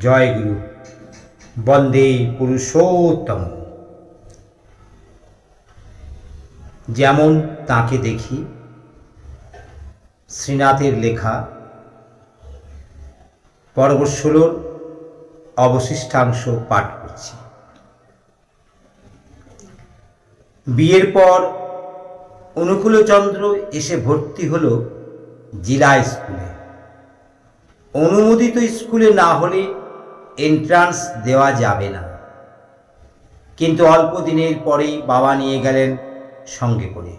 জয় গুরু বন্দে পুরুষোত্তম। যেমন তাকে দেখি, শ্রীনাথের লেখা পর্ব অবশিষ্টাংশ পাঠ করছি। বিয়ের পর অনুকূলচন্দ্র এসে ভর্তি হলো জেলা স্কুলে। অনুমোদিত স্কুলে না হলে এন্ট্রান্স দেওয়া যাবে না। কিন্তু অল্প দিনের পরেই বাবা নিয়ে গেলেন সঙ্গে করে।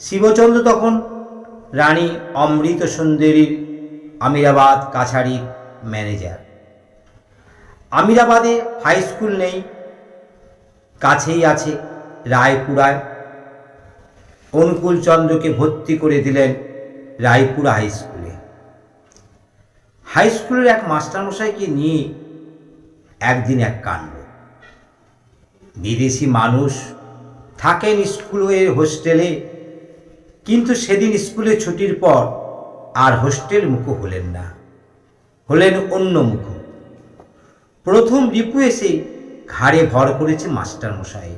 শিবচন্দ্র তখন রানী অমৃত সুন্দরীর আমিরাবাদ কাছারির ম্যানেজার আমিরাবাদে হাই স্কুল নেই, কাছেই আছে রায়পুরায়। অনুকূল চন্দ্রকে ভর্তি করে দিলেন রায়পুরা হাই স্কুলে হাই স্কুলের এক মাস্টারমশাইকে নিয়ে একদিন এক কাণ্ড। বিদেশি মানুষ থাকেন স্কুলের হোস্টেলে, কিন্তু সেদিন স্কুলে ছুটির পর আর হোস্টেল মুখ হলেন না, হলেন অন্য মুখ। প্রথম রিপু এসে ঘাড়ে ভর করেছে মাস্টারমশাই।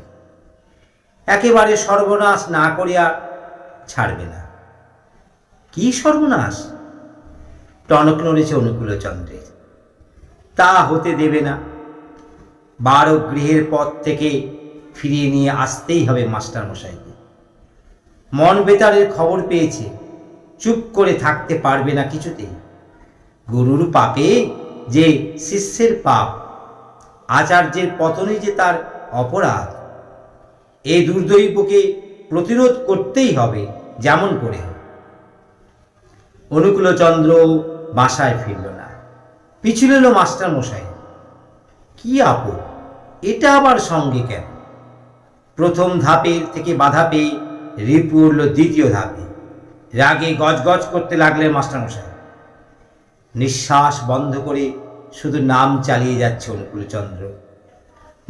একেবারে সর্বনাশ না করিয়া ছাড়বে না। কি সর্বনাশ? টনক নড়েছে অনুকূলচন্দ্রের তা হতে দেবে না। বারো গৃহের পথ থেকে ফিরিয়ে নিয়ে আসতেই হবে মাস্টারমশাইকে। মন বেতারের খবর পেয়েছে। চুপ করে থাকতে পারবে না কিছুতেই। গুরুর পাপে যে শিষ্যের পাপ, আচার্যের পতনে যে তার অপরাধ এই দুর্দৈবকে প্রতিরোধ করতেই হবে যেমন করে অনুকূলচন্দ্র বাসায় ফিরল না। পিছু এলো মাস্টার মশাই। কি আপদ এটা আবার সঙ্গে কেন? প্রথম ধাপের থেকে বাধা পেয়ে রিপু উঠল দ্বিতীয় ধাপে। রাগে গজগজ করতে লাগলেন মাস্টারমশাই নিঃশ্বাস বন্ধ করে শুধু নাম চালিয়ে যাচ্ছে অনুকূলচন্দ্র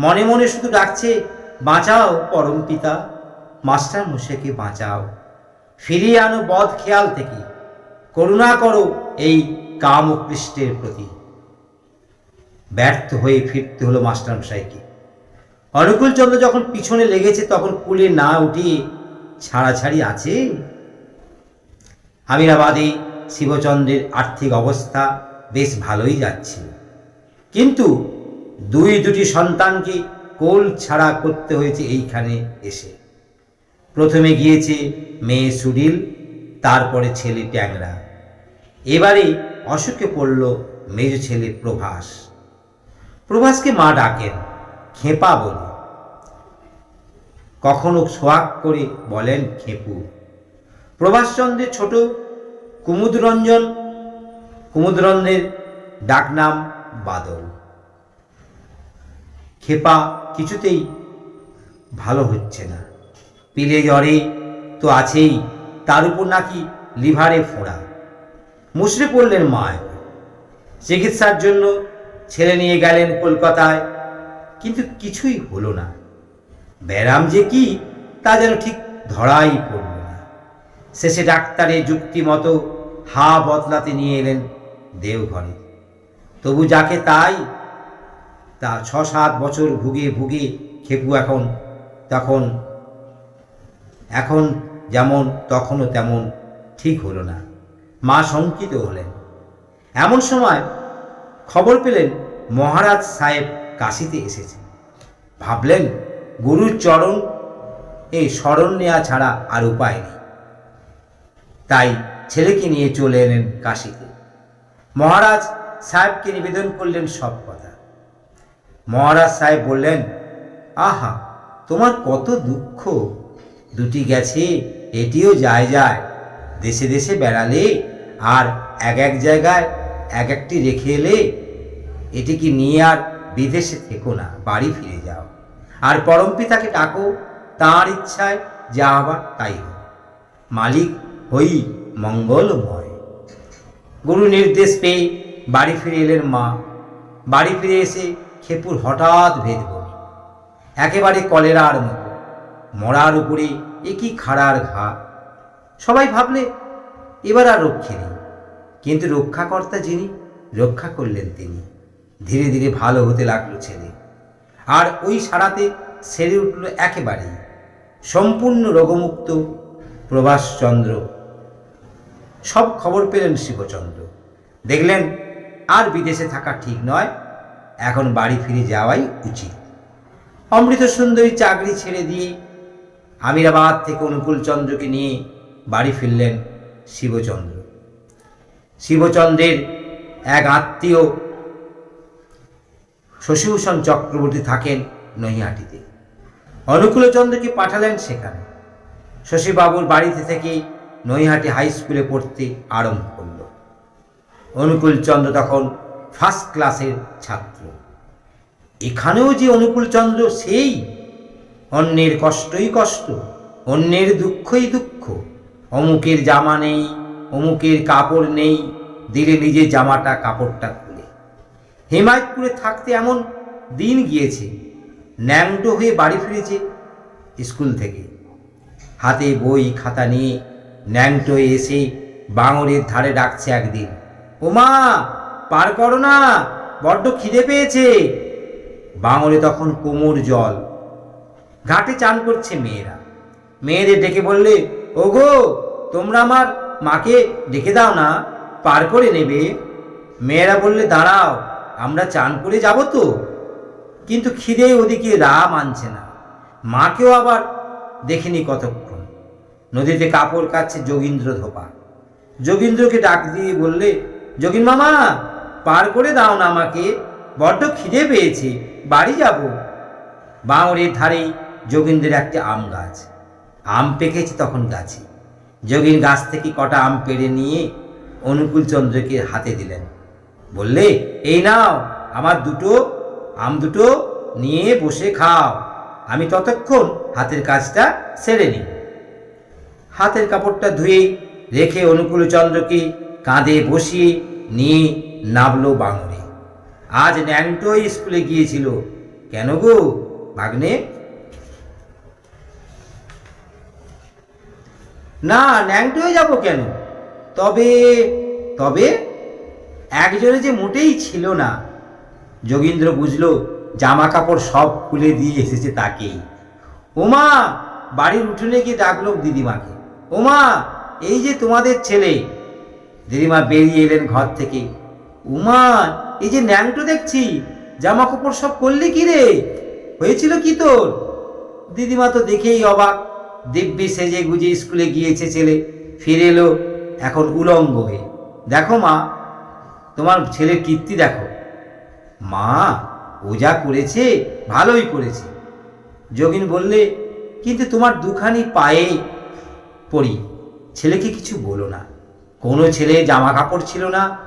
মনে মনে শুধু ডাকছে, বাঁচাও পরম পিতা, মাস্টার মশাইকে বাঁচাও। ফিরিয়ে আনো বধ খেয়াল থেকে। করুণা করো এই কাম ও কৃষ্টের প্রতি। ব্যর্থ হয়ে ফিরতে হলো মাস্টারমশাইকে অনুকূলচন্দ্র যখন পিছনে লেগেছে, তখন কুলে না উঠিয়ে ছাড়াছাড়ি আছে? আমিরাবাদে শিবচন্দ্রের আর্থিক অবস্থা বেশ ভালোই যাচ্ছে। কিন্তু দুই দুটি সন্তানকে কোল ছাড়া করতে হয়েছে এইখানে এসে। প্রথমে গিয়েছে মেয়ে সুডিল তারপরে ছেলে ট্যাংরা। এবারে অসুখে পড়ল মেজ ছেলে প্রভাস। প্রভাসকে মা ডাকেন, খেপা বলে। কখনো সোয়াগ করে বলেন খেপু। প্রভাসচন্দ্রের ছোট কুমুদরঞ্জন, কুমুদরঞ্জনের ডাকনাম বাদল। খেপা কিছুতেই ভালো হচ্ছে না। পিলে জ্বরে তো আছেই, তার উপর নাকি লিভারে ফোড়া। মুসড়ে পড়লেন মা এবার। চিকিৎসার জন্য ছেলে নিয়ে গেলেন কলকাতায়। কিন্তু কিছুই হলো না। ব্যারাম যে কি, তা যেন ঠিক ধরাই পড়ল না। শেষে ডাক্তারের যুক্তি মতো হা বদলাতে নিয়ে এলেন দেওঘরে। তবু যাকে তাই, তা ছ সাত বছর ভুগে ভুগে খেপু এখন, তখন, এখন যেমন, তখনও তেমন ঠিক হলো না। মা শঙ্কিত হলেন। এমন সময় খবর পেলেন মহারাজ সাহেব কাশিতে এসেছে ভাবলেন, গুরুর চরণ এই স্মরণ নেওয়া ছাড়া আর উপায় নেই। তাই ছেলেকে নিয়ে চলে এলেন কাশিতে। মহারাজ সাহেবকে নিবেদন করলেন সব কথা। মহারাজ সাহেব বললেন, আহা, তোমার কত দুঃখ। দুটি গেছে, এটিও যায় যায়। দেশে দেশে বেড়ালে আর এক এক জায়গায় এক একটি রেখে এলে এটিকে নিয়ে আর বিদেশে থেকো না, বাড়ি ফিরে যাও। আর পরম পিতাকে ডাকো, তাঁর ইচ্ছায় যা আবার তাই হোক। মালিক হই মঙ্গলময়। গুরু নির্দেশ পেয়ে বাড়ি ফিরে এলেন মা। বাড়ি ফিরে এসে খেপুর হঠাৎ ভেদ বমি একেবারে কলেরার মতো, মরার উপরে একই খাড়ার ঘা। সবাই ভাবলে, এবার আর রক্ষে নেই। কিন্তু রক্ষাকর্তা যিনি, রক্ষা করলেন তিনি। ধীরে ধীরে ভালো হতে লাগল ছেলে। আর ওই সারাতে সেরে উঠল একেবারেই। সম্পূর্ণ রোগমুক্ত প্রভাসচন্দ্র। সব খবর পেলেন শিবচন্দ্র। দেখলেন, আর বিদেশে থাকা ঠিক নয়, এখন বাড়ি ফিরে যাওয়াই উচিত। অমৃত সুন্দরী চাকরি ছেড়ে দিয়ে আমিরাবাদ থেকে অনুকূলচন্দ্রকে নিয়ে বাড়ি ফিরলেন শিবচন্দ্র। শিবচন্দ্রের এক আত্মীয় শশীভূষণ চক্রবর্তী থাকেন নৈহাটিতে। অনুকূলচন্দ্রকে পাঠালেন সেখানে। শশীবাবুর বাড়িতে থেকে নৈহাটি হাই স্কুলে পড়তে আরম্ভ করল। অনুকূলচন্দ্র তখন ফার্স্ট ক্লাসের ছাত্র। এখানেও যে অনুকূলচন্দ্র সেই, অন্যের কষ্টই কষ্ট, অন্যের দুঃখই দুঃখ। অমুকের জামা নেই, অমুকের কাপড় নেই, দিলে নিজের জামাটা, কাপড়টা খুলে। হেমায়তপুরে থাকতে এমন দিন গিয়েছে, ন্যাংটো হয়ে বাড়ি ফিরেছে স্কুল থেকে। হাতে বই, খাতা নিয়ে ন্যাংটো এসে বাঙরের ধারে ডাকছে একদিন, ওমা, পার করো না, বড্ড খিদে পেয়েছে। বাঙরে তখন কোমর জল। ঘাটে চান করছে মেয়েরা। মেয়েদের ডেকে বললে ওগো, তোমরা আমার মাকে ডেকে দাও না, পার করে নেবে। মেয়েরা বললে, দাঁড়াও, আমরা চান করে যাব তো। কিন্তু খিদে ওদিকে রা মানছে না। মাকেও আবার দেখিনি কতক্ষণ। নদীতে কাপড় কাচ্ছে যোগীন্দ্র ধোপা। যোগীন্দ্রকে ডাক দিয়ে বললে, যোগীন মামা, পার করে দাও না আমাকে, বড্ড খিদে পেয়েছে, বাড়ি যাব। বাঁওড়ের ধারেই যোগীন্দ্রের একটি আম গাছ। আম পেকেছে তখন গাছে। যোগীন গাছ থেকে কটা আম পেড়ে নিয়ে অনুকূলচন্দ্রকে হাতে দিলেন। বললে, এই নাও, আমার দুটো, আম দুটো নিয়ে বসে খাও। আমি ততক্ষণ হাতের কাজটা সেরে নিই। হাতের কাপড়টা ধুয়ে রেখে অনুকূলচন্দ্রকে কাঁধে বসিয়ে নিয়ে নামলো বাঙরে আজ ন্যাংটোই স্কুলে গিয়েছিল। কেন গো ভাগ্নে না ন্যাংটোয় যাব কেন? তবে তবে একজনে যে মোটেই ছিল না, যোগীন্দ্র বুঝলো জামা কাপড় সব খুলে দিয়ে এসেছে তাকেই। ওমা, বাড়ির উঠোনে গিয়ে ডাকলো দিদিমাকে। ওমা, এই যে তোমাদের ছেলে। দিদিমা বেরিয়ে এলেন ঘর থেকে। উমা এই যে ন্যাংটো দেখছি জামা কাপড় সব করলি কি রে? হয়েছিল কি তোর? দিদিমা তো দেখেই অবাক। দিব্যি সেজে গুজে স্কুলে গিয়েছে ছেলে, ফিরে এলো এখন উলঙ্গ হয়ে। দেখো মা, তোমার ছেলের কীর্তি দেখো। মা, ও যা করেছে, ভালোই করেছে। যোগিন বললে, কিন্তু তোমার দুখানি পায়ে পড়ি। ছেলেকে কিছু বলো না। কোনো ছেলে জামা কাপড় ছিল না।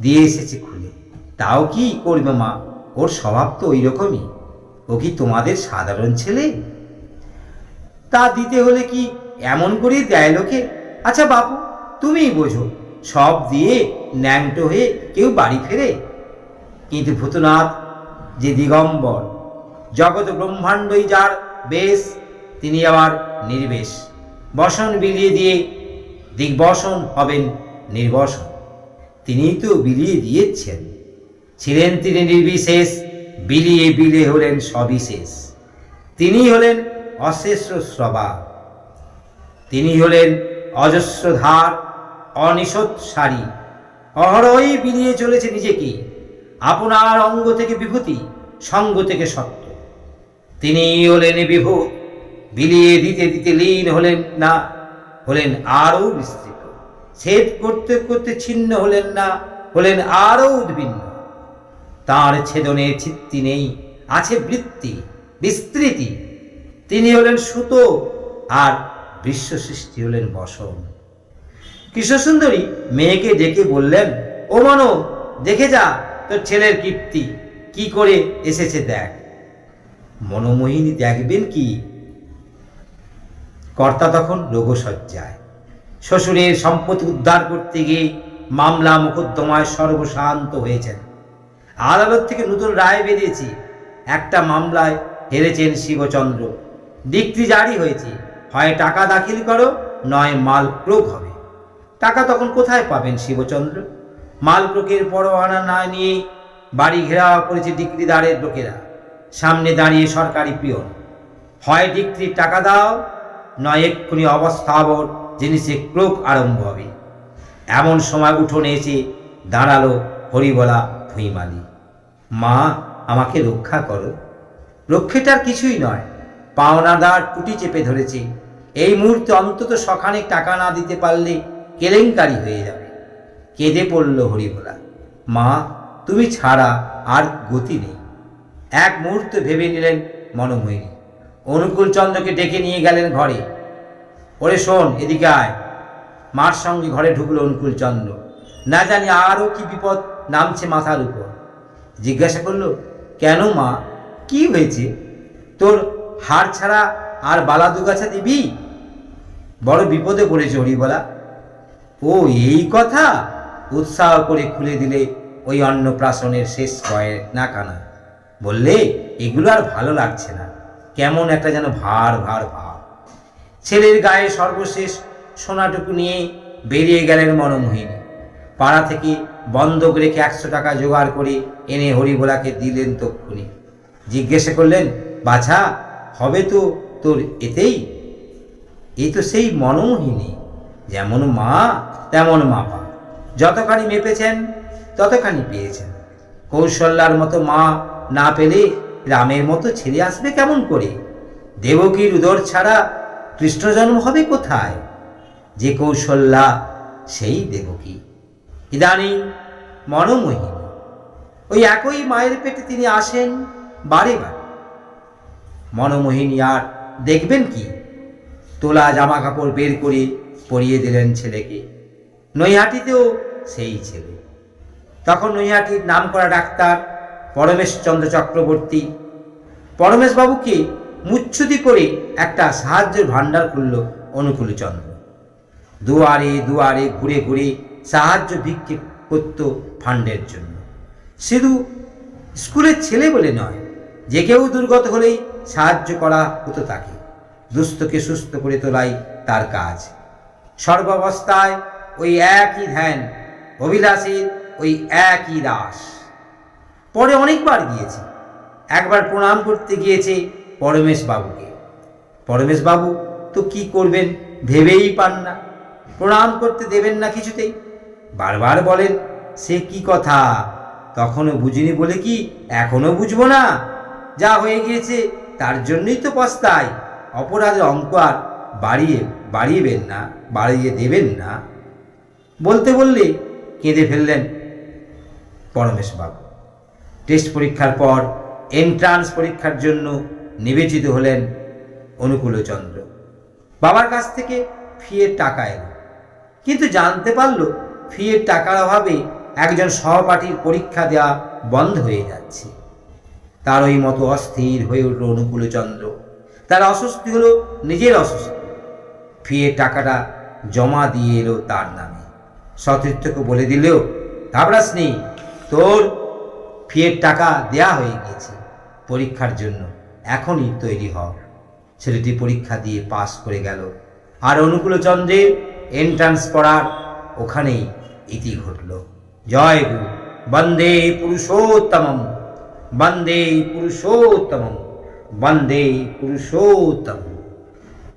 দিয়ে এসেছে খুলে। তাও কি করবে মা? ওর স্বভাব তো ওই রকমই। ও কি তোমাদের সাধারণ ছেলে? তা দিতে হলে কি এমন করেই দেয় লোকে? আচ্ছা বাপু, তুমিই বোঝো, সব দিয়ে ন্যাংটো হয়ে কেউ বাড়ি ফেরে? কিন্তু ভূতনাথ যে দিগম্বর, জগৎ ব্রহ্মাণ্ডই যার বেশ, তিনি আবার নির্বেশ। বসন বিলিয়ে দিয়ে দিগ্বসন হবেন নির্বসন। তিনিই তো বিলিয়ে দিয়েছেন। ছিলেন তিনি নির্বিশেষ, বিলিয়ে বিলে হলেন সবিশেষ। তিনি হলেন অশেষ শ্রবা। তিনি হলেন অজস্রধার অনিশোৎ সারি। অহরই বিলিয়ে চলেছে নিজেকে। আপনার অঙ্গ থেকে বিভূতি, সঙ্গ থেকে সত্য। তিনি হলেন বিভূত। বিলিয়ে দিতে দিতে লীন হলেন না, হলেন আরও বিস্তৃত। ছেদ করতে করতে ছিন্ন হলেন না, হলেন আরও উদ্ভিন্ন তার ছেদনে চিত্তি নেই, আছে বৃত্তি, বিস্তৃতি। তিনি হলেন সুতো আর বিশ্ব সৃষ্টি হলেন বসন। কৃষ্ণসুন্দরী মেয়েকে ডেকে বললেন, ও মানো, দেখে যা, তোর ছেলের কীর্তি। কি করে এসেছে দেখ। মনোমোহিনী দেখবেন কি? কর্তা তখন রোগসজ্জায় শ্বশুরের সম্পত্তি উদ্ধার করতে গিয়ে মামলা মোকদ্দমায় সর্বশান্ত হয়েছেন। আদালত থেকে নতুন রায় বেরিয়েছে। একটা মামলায় হেরেছেন শিবচন্দ্র। ডিক্রি জারি হয়েছে। হয় টাকা দাখিল করো, নয় মাল প্রয়োগ হবে। টাকা তখন কোথায় পাবেন শিবচন্দ্র? মাল মালক্রোকের পরোয়ানা না নিয়ে বাড়ি ঘেরাও করেছে ডিক্রিদারের লোকেরা। সামনে দাঁড়িয়ে সরকারি পিয়ন। হয় ডিক্রির টাকা দাও, নয় এক্ষুনি অবস্থাবর জিনিসে ক্রোক আরম্ভ হবে। এমন সময় উঠোনে এসে দাঁড়াল হরিবলা ভুঁইমালি। মা, আমাকে রক্ষা করো। রক্ষেটার কিছুই নয়। পাওনাদার টুটি চেপে ধরেছে। এই মুহূর্তে অন্তত সখানে টাকা না দিতে পারলে কেলেঙ্কারি হয়ে যাবে। কেঁদে পড়ল হরিভোলা মা, তুমি ছাড়া আর গতি নেই। এক মুহূর্ত ভেবে নিলেন মনোময়ী। অনুকূল চন্দ্রকে ডেকে নিয়ে গেলেন ঘরে। ওরে শোন, এদিকে আয়। মার সঙ্গে ঘরে ঢুকলো অনুকূল চন্দ্র। না জানি আরও কি বিপদ নামছে মাথার উপর। জিজ্ঞাসা করল, কেন মা? কি হয়েছে? তোর হাড় ছাড়া আর বালা দুগাছা দিবি? বড় বিপদে পড়েছে হরিবলা। ও, এই কথা? উৎসাহ করে খুলে দিলে ওই অন্নপ্রাশনের শেষ কয়েক না কানা বললে, এগুলো আর ভালো লাগছে না। কেমন একটা যেন ভার ভার ভাব ছেলের গায়ে সর্বশেষ সোনাটুকু নিয়ে বেরিয়ে গেলেন মনমোহিনী। পাড়া থেকে বন্ধক রেখে একশো টাকা জোগাড় করে এনে হরিভোলাকে দিলেন তক্ষুনি। জিজ্ঞাসা করলেন, বাছা হবে তো তোর এতেই? এই তো সেই মনমোহিনী, যেমন মা, তেমন মা মাপা। যতখানি মেপেছেন, ততখানি পেয়েছেন। কৌশল্যার মতো মা না পেলে রামের মতো ছেলে আসবে কেমন করে? দেবকীর উদর ছাড়া কৃষ্ণ জন্ম হবে কোথায়? যে কৌশল্যা, সেই দেবকী। ইদানিং মনমোহিনী। ওই একই মায়ের পেটে তিনি আসেন বারে বারে। মনমোহিনী আর দেখবেন কি? তোলা জামা কাপড় বের করে পরিয়ে দিলেন ছেলেকে। নৈহাটিতেও সেই ছেলে। তখন নৈহাটির নাম করা ডাক্তার পরমেশচন্দ্র চক্রবর্তী পরমেশবাবুকে মুচ্ছুতি করে একটা সাহায্যের ভাণ্ডার খুলল অনুকূলচন্দ্র দুয়ারে দুয়ারে ঘুরে ঘুরে সাহায্য ভিক্ষে করত ফান্ডের জন্য। শুধু স্কুলের ছেলে বলে নয়, যে কেউ দুর্গত হলেই সাহায্য করা হতো তাকে। দুস্থকে সুস্থ করে তোলাই তার কাজ। সর্বাবস্থায় ওই একই ধ্যান, অভিলাষীর ওই একই দাস। পরে অনেকবার গিয়েছে। একবার প্রণাম করতে গিয়েছে পরমেশ বাবুকে পরমেশ বাবু তো কি করবেন? ভেবেই পান না। প্রণাম করতে দেবেন না কিছুতেই? বারবার বলেন, সে কি কথা? তখনও বুঝিনি বলে কি? এখনও বুঝব না? যা হয়ে গিয়েছে তার জন্যই তো পস্তায় অপরাধের অঙ্ক আর বাড়িয়ে বাড়িয়েবেন না, বাড়িয়ে দেবেন না। বলতে বললে কেঁদে ফেললেন পরমেশবাবু। টেস্ট পরীক্ষার পর এন্ট্রান্স পরীক্ষার জন্য নিবেচিত হলেন অনুকূলচন্দ্র। বাবার কাছ থেকে ফিয়ের টাকা এলো। কিন্তু জানতে পারল ফিয়ের টাকার অভাবে একজন সহপাঠীর পরীক্ষা দেওয়া বন্ধ হয়ে যাচ্ছে। তার ওই মতো অস্থির হয়ে উঠল অনুকূলচন্দ্র তার অস্বস্তি হলো নিজের অস্বস্তি। ফিয়ের টাকাটা জমা দিয়ে এলো তার নামে। সতীর্থকে বলে দিলেও ঘাবড়াস নেই তোর ফিয়ের টাকা দেয়া হয়ে গিয়েছে। পরীক্ষার জন্য এখনই তৈরি হ। ছেলেটি পরীক্ষা দিয়ে পাশ করে গেল। আর অনুকূলচন্দ্রের এন্ট্রান্স পড়ার ওখানেই ইতি ঘটল। জয় গুরু, বন্দে পুরুষোত্তমম। বন্দে পুরুষোত্তমম বন্দে পুরুষোত্তম